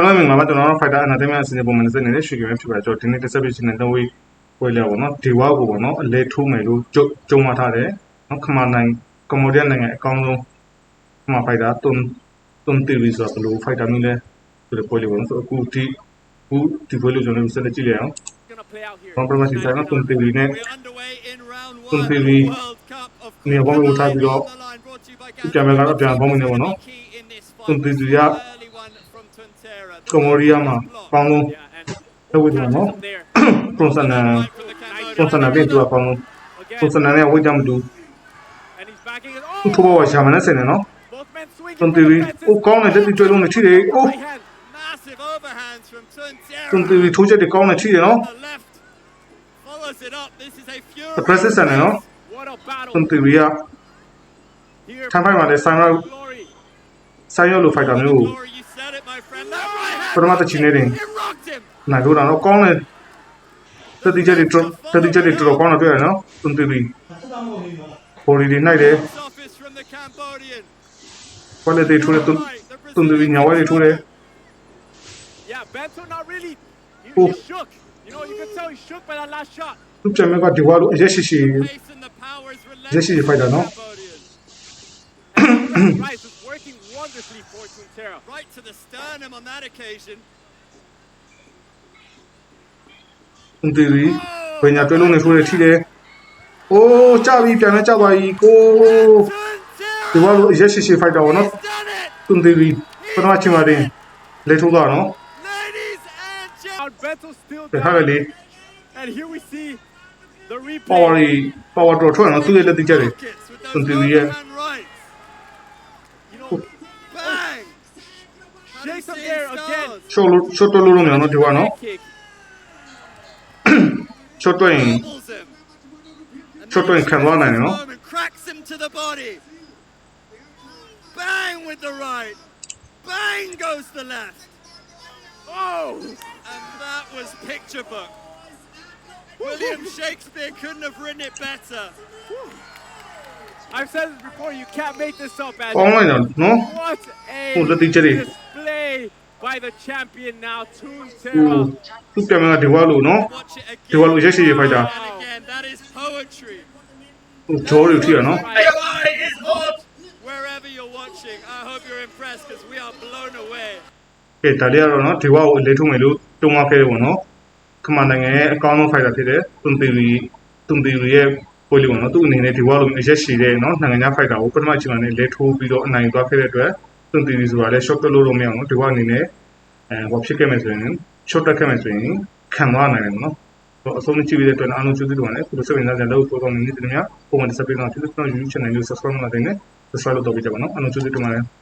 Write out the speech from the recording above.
အားလုံးမင်္ဂလာပါကျွန်တော်တို့ Fighter Entertainment အစီအစဉ်ပုံမှန်တစ်စက်နေတဲ့ရွှေကြမ်းဖြစ်ပါတယ်ကျွန်တော်ဒီနေ့တစ်ဆက်ပြီးရှင်နေတဲ့ဝေးဝေးလဲပေါ့နော်ဒီဝါကိုပေါ့နော်အလဲထိုးမယ်လို့ကြုံကြုံမှထားတယ်နော်ခမာနိုင်ကမ္ဘောဒီးယားနိုင်ငံအကောင်းဆုံးခမာ Fighter တွန်တွန်တီဗီဆိုတာဘယ်လို Fighter မျိုးလဲဆိုတော့ပွဲလေးပေါ့နော်ဆိုတော့အခုဒီအခုဒီပွဲလေးကျွန်တော်တို့ဆက်လက်ကြည့်လိုက်အောင် gonna play out here. ဘာပရမစီဆိုင်ကတွန်တီဗီနဲ့ We're underway in round one တွန် of တီ the ဗီ World Cup of နေဘောင်းကိုထားပြီးတော့ On the line brought to you by ဒီကံကတော့ပြန်ပေါင်းနေပေါ့နော် Key in this တွန် fight. တီဗီက ကမ္ဘောဒီးယားမှာအကောင်းဆုံး Yeah, and လက်ဝဲတယ်နော် from there. တွန်ဆန်နန် Right from the Cambodian. တွန်ဆန်နန်ပြင်သူအကောင်းဆုံး Again, တွန်ဆန်နန်နဲ့ဝေးကြမတူ and he's backing it. သူ့ထိုး Oh, ပေါ်ရှာမနဲ့ဆင်တယ်နော် both men swinging တွန် for တီ the ဗီ fences. အိုးကောင်းတယ်တက်တီကျွဲလုံးနဲ့ထိတယ်အိုး Right hand. Massive overhands from Tontera. တွန်တီဗီထိုးချက်တွေကောင်းတယ်ထိတယ်နော် On the left. Follows it up. This is a furious. aggressive ဆန်တယ်နော် What a battle တွန်တီဗီက here. ထိုင်းဖိုင်မှာလည်းဆိုင်ရာ Glory. ဆိုင်ရောက်လိုဖိုက်တာမျိုးကို ပထမတစ်ချီနေတယ် It rocked him. နိုင်လို့တော့နော်ကောင်းတယ်တက်တီချက်တွေတော်တက်တီချက်တွေတော်တော်ကောင်းတယ်တွေ့ရတယ်နော်တွန်တီဗီပေါ်ဒီတွေနိုင်တယ် Box office from the Cambodian. ကွာလက်တွေထိုးတယ်တွန်တွန်တီဗီညာဝဲတွေထိုးတယ် Yeah, Bento not really. He, Oh. he shook. You know, you can tell he's shook by that last shot. သူ့ပြန်မဲ့ကဒီဝါလို့အရက်ရှိရှိ Pace and the power is relentless. Yes, he's wonderfully for Quintero. Right to the sternum on that occasion. တွန်တီဗီဝညာတွဲလုံးနဲ့ထိုးတယ်ထိတယ်အိုးကြပြီပြန်မဲ့ကြပါပြီကိုဒီဝါ Tontera လို့အရက်ရှိရှိဖိုက်တာပေါ့နော် has done it. တွန်တီဗီပထမချိန်မှာတင်လေထိုးတာနော် Ladies and gentlemen. Out Bento still တခါပဲ down. လေ And here we see the power replay. တွေ power တော်ထွက်နော်သူ့ရဲ့လက်တိချက်တွေ Rockets with those Tontera. overhand Short, short 누르면 어디 가노? 쇼토잉 쇼토잉 can run 아니요? Bang with the right. Bang goes the left. Oh, and that was picture book. William Shakespeare couldn't have written it better. I've said this before, you can't make this up, Andrew. Oh my no? What a... Oh, the teacher. Tell you. display by the champion now, သူ Toon သူပြန်မဲ့ကဒီဝါလို့နော် Watch it again. They want to just see if I die. And again, that is poetry. သူဂျော်တွေထိရနော် Wherever you're watching, I hope you're impressed because we are blown away. ကဲဒါလေးကတော့နော်ဒီဝါကိုအလေးထုံးမယ်လို့တုံ့မခဲ့တယ်ပေါ့နော်ခမန်နိုင်ငံရဲ့အကောင်းဆုံးဖိုက်တာဖြစ်တဲ့တွန်တီဗီတွန်တီဗီရဲ့ပွဲလေးပေါ့နော်သူ့အနေနဲ့ဒီဝါလို့အရက်ရှိတဲ့နော်နိုင်ငံခြားဖိုက်တာကိုပထမချိန်မှာလည်းလေထိုးပြီးတော့အနိုင်သွားခဲ့တဲ့အတွက် တွန်တီဗီဆိုတာလည်း short တက်လို့တော့မရအောင်နော်ဒီဝါအနေနဲ့အဲဟောဖြစ်ခဲ့မယ်ဆိုရင် short တက်ခဲ့မယ်ဆိုရင်ခံသွားနိုင်တယ်ပေါ့နော်တော့အဆုံးကြည့်ပြီးတဲ့အတွက်အားလုံးကျေးဇူးတင်ပါတယ်ခုလိုစိတ်ဝင်စားကြလို့ပို့တော့နေနေတယ်များပုံမှန်တစ်စပ်ပေးတော့ဖြစ်တဲ့ကျွန်တော် YouTube channel ကို subscribe လုပ်နေတယ် subscribe လုပ်တော့ပြကြပါနော်အားလုံးကျေးဇူးတင်ပါတယ်